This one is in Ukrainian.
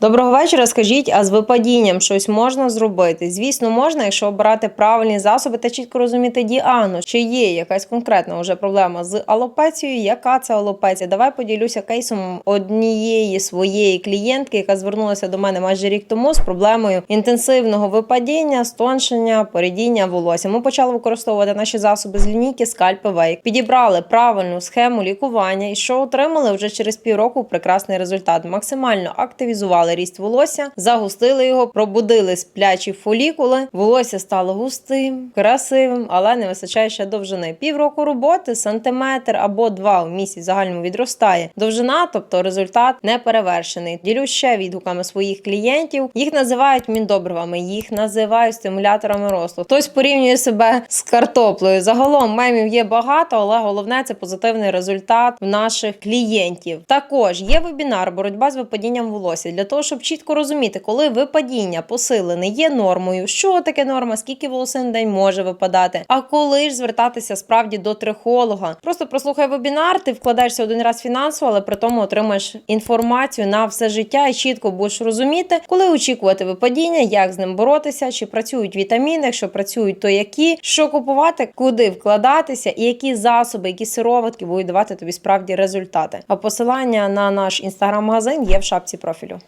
Доброго вечора. Скажіть, а з випадінням щось можна зробити? Звісно, можна, якщо обирати правильні засоби та чітко розуміти діагноз. Чи є якась конкретна вже проблема з алопецією? Яка це алопеція? Давай поділюся кейсом однієї своєї клієнтки, яка звернулася до мене майже рік тому з проблемою інтенсивного випадіння, стоншення, порідіння волосся. Ми почали використовувати наші засоби з лінійки Вейк. Підібрали правильну схему лікування і що отримали вже через півроку прекрасний результат. Максимально активізували ріст волосся, загустили його, пробудили сплячі фолікули. Волосся стало густим, красивим, але не вистачає ще довжини. Півроку роботи, сантиметр або два в місяць загальному відростає. Довжина, тобто результат не перевершений. Ділюсь ще відгуками своїх клієнтів. Їх називають міндобривами, їх називають стимуляторами росту. Хтось порівнює себе з картоплею. Загалом мемів є багато, але головне це позитивний результат в наших клієнтів. Також є вебінар боротьба з випадінням волосся для того, щоб чітко розуміти, коли випадіння посилене є нормою, що таке норма, скільки волосин в день може випадати, а коли ж звертатися справді до трихолога. Просто прослухай вебінар, ти вкладаєшся один раз фінансово, але при тому отримаєш інформацію на все життя і чітко будеш розуміти, коли очікувати випадіння, як з ним боротися, чи працюють вітаміни, якщо працюють, то які, що купувати, куди вкладатися, і які засоби, які сироватки будуть давати тобі справді результати. А посилання на наш інстаграм-магазин є в шапці профілю.